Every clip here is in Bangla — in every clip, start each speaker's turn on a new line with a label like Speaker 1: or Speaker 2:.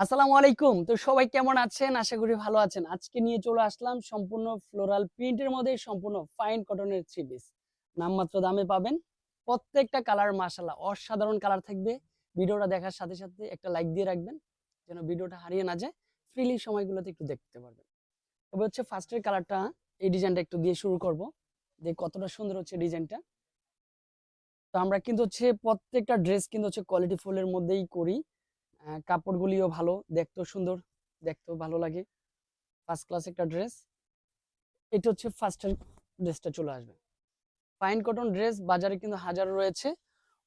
Speaker 1: আসসালামু আলাইকুম। তো সবাই কেমন আছেন? আশা করি ভালো আছেন। আজকে নিয়ে চলে আসলাম সম্পূর্ণ ফ্লোরাল প্রিন্টের মধ্যে সম্পূর্ণ ফাইন কটনের থ্রি পিস নামমাত্র দামে পাবেন। প্রত্যেকটা কালার মাশাল্লাহ অসাধারণ কালার থাকবে। ভিডিওটা দেখার সাথে সাথে একটা লাইক দিয়ে রাখবেন, যেন ভিডিওটা হারিয়ে না যায়। ফ্রিলি সময়গুলোতে একটু দেখতে পারবেন। তবে হচ্ছে ফার্স্টের কালারটা এই ডিজাইনটা একটু দিয়ে শুরু করব, যে কতটা সুন্দর হচ্ছে ডিজাইনটা তো আমরা কিন্তু হচ্ছে প্রত্যেকটা ড্রেস কিন্তু হচ্ছে কোয়ালিটি ফুলের মধ্যেই করি। কাপড়গুলিও ভালো, দেখতেও সুন্দর, দেখতেও ভালো লাগে। ফার্স্ট ক্লাস একটা ড্রেস এটা হচ্ছে ফার্স্ট ড্রেসটা চলে আসবে। ফাইন কটন ড্রেস বাজারে কিন্তু হাজারো রয়েছে।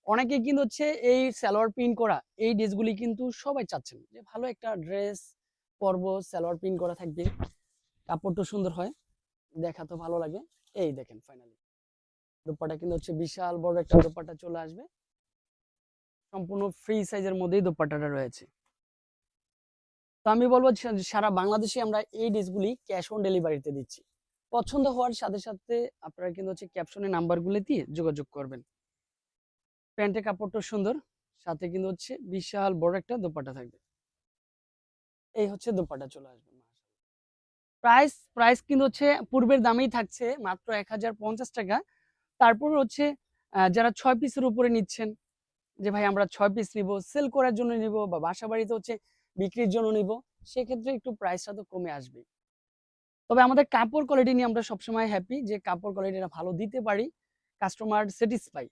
Speaker 1: অনেকে কিন্তু হচ্ছে এই সালোয়ার প্রিন্ট করা, এই ড্রেসগুলি কিন্তু সবাই চাচ্ছেন যে ভালো একটা ড্রেস পরব, সালোয়ার প্রিন্ট করা থাকবে, কাপড়টা সুন্দর হয় দেখাতেও ভালো লাগে। এই দেখেন ফাইনালি দোপাটা কিন্তু হচ্ছে বিশাল বড় একটা দোপাটা চলে আসবে। সম্পূর্ণ ফ্রি সাইজের মধ্যেই দোপাট্টাটা রয়েছে। তো আমি বলব সারা বাংলাদেশে আমরা এই ড্রেসগুলি ক্যাশ অন ডেলিভারিতে দিচ্ছি। পছন্দ হওয়ার সাথে সাথে আপনারা কিন্তু হচ্ছে ক্যাপশনে নাম্বারগুলি দিয়ে যোগাযোগ করবেন। প্যান্টের কাপড়টা সুন্দর, সাথে কিন্তু হচ্ছে বিশাল বড় একটা দোপাটা থাকবে। এই হচ্ছে দোপাটা চলে আসবে প্রাইস প্রাইস কিন্তু হচ্ছে পূর্বের দামেই থাকছে মাত্র এক হাজার পঞ্চাশ টাকা। তারপর হচ্ছে যারা ছয় পিসের উপরে নিচ্ছেন যে, ভাই, আমরা ছয় পিস নিব সেল করার জন্য নিব বা বাসা বাড়িতে হচ্ছে বিক্রির জন্য নিব। সেক্ষেত্রে একটু প্রাইসটা তো কমে আসবে তবে আমাদের কাপড় কোয়ালিটি নিয়ে আমরা সবসময় হ্যাপি যে, কাপড় কোয়ালিটিটা ভালো দিতে পারি কাস্টমার স্যাটিসফাই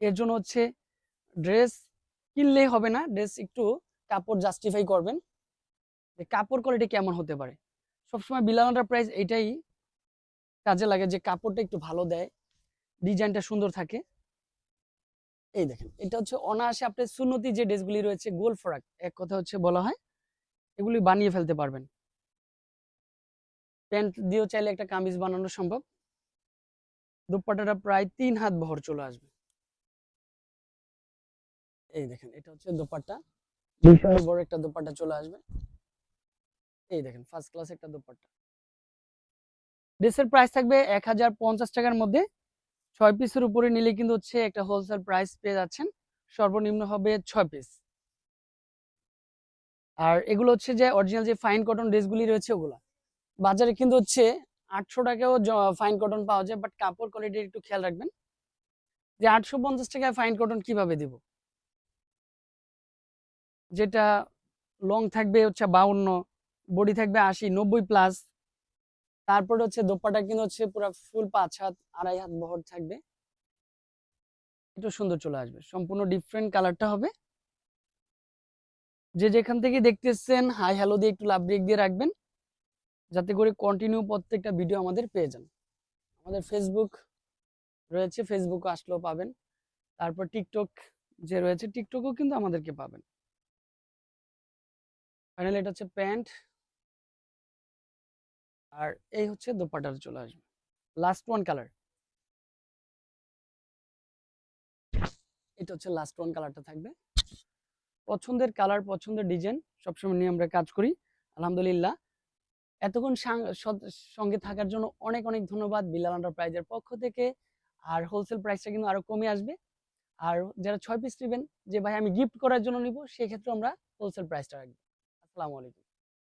Speaker 1: এর জন্য হচ্ছে ড্রেস কিনলেই হবে না ড্রেস একটু কাপড় জাস্টিফাই করবেন যে, কাপড় কোয়ালিটি কেমন হতে পারে। সবসময় বিলানোটার প্রাইস এটাই কাজে লাগে যে, কাপড়টা একটু ভালো দেয় ডিজাইনটা সুন্দর থাকে। এই দেখেন এটা হচ্ছে অনায়াসে আপনার সুন্নতি যে ড্রেসগুলি রয়েছে গোল ফ্রক এক কথা হচ্ছে বলা হয় এগুলি বানিয়ে ফেলতে পারবেন। প্যান্ট দিয়েও চাইলে একটা কামিজ বানানো সম্ভব। দুপাট্টাটা প্রায় তিন হাত বহর চলে আসবে। এই দেখেন এটা হচ্ছে দোপাট্টা। বিশাল বড় একটা দোপাট্টা চলে আসবে। এই দেখেন ফার্স্ট ক্লাস একটা দোপাট্টা। ড্রেসের প্রাইস থাকবে এক হাজার পঞ্চাশ টাকার মধ্যে। ছয় পিসের উপরে নিলে কিন্তু হচ্ছে একটা হোলসেল প্রাইস পেয়ে যাচ্ছেন। সর্বনিম্ন হবে ছয় পিস আর এগুলো হচ্ছে যে অরিজিনাল যে ফাইন কটন ড্রেসগুলি রয়েছে ওগুলা। বাজারে কিন্তু হচ্ছে আটশো টাকাও ফাইন কটন পাওয়া যায় বাট কাপড় কোয়ালিটি একটু খেয়াল রাখবেন। যে আটশো পঞ্চাশ টাকায় ফাইন কটন কীভাবে দিব? যেটা লং থাকবে হচ্ছে বাউন্ন বডি থাকবে আশি, নব্বই প্লাস তারপরে হচ্ছে দোপাটা কিন্তু হচ্ছে পুরো ফুল পাঁচ হাত, আড়াই হাত বহর থাকবে। একটু সুন্দর চলে আসবে। সম্পূর্ণ ডিফারেন্ট কালারটা হবে। যে যেখান থেকে দেখতেছেন হাই হ্যালো দিয়ে একটু লাভ ব্রেক দিয়ে রাখবেন। যাতে করে কন্টিনিউ প্রত্যেকটা ভিডিও আমাদের পেয়ে যান। আমাদের ফেসবুক রয়েছে ফেসবুকে আসলেও পাবেন। তারপর টিকটক যে রয়েছে টিকটকও কিন্তু আমাদেরকে পাবেন। ফাইনালি এটা হচ্ছে প্যান্ট আর এই হচ্ছে দোপাটার চলে আসবে। লাস্ট ওয়ান কালার এটা হচ্ছে লাস্ট ওয়ান কালারটা থাকবে। পছন্দের কালার পছন্দের ডিজাইন সবসময় নিয়ে আমরা কাজ করি। আলহামদুলিল্লাহ। এতক্ষণ সঙ্গে থাকার জন্য অনেক অনেক ধন্যবাদ বিলাল এন্টারপ্রাইজের পক্ষ থেকে। আর হোলসেল প্রাইসটা কিন্তু আরও কমে আসবে। আর যারা ছয় পিস নেবেন, যে ভাই আমি গিফট করার জন্য নিব, সেক্ষেত্রে আমরা হোলসেল প্রাইসটা রাখব। আসসালামু আলাইকুম।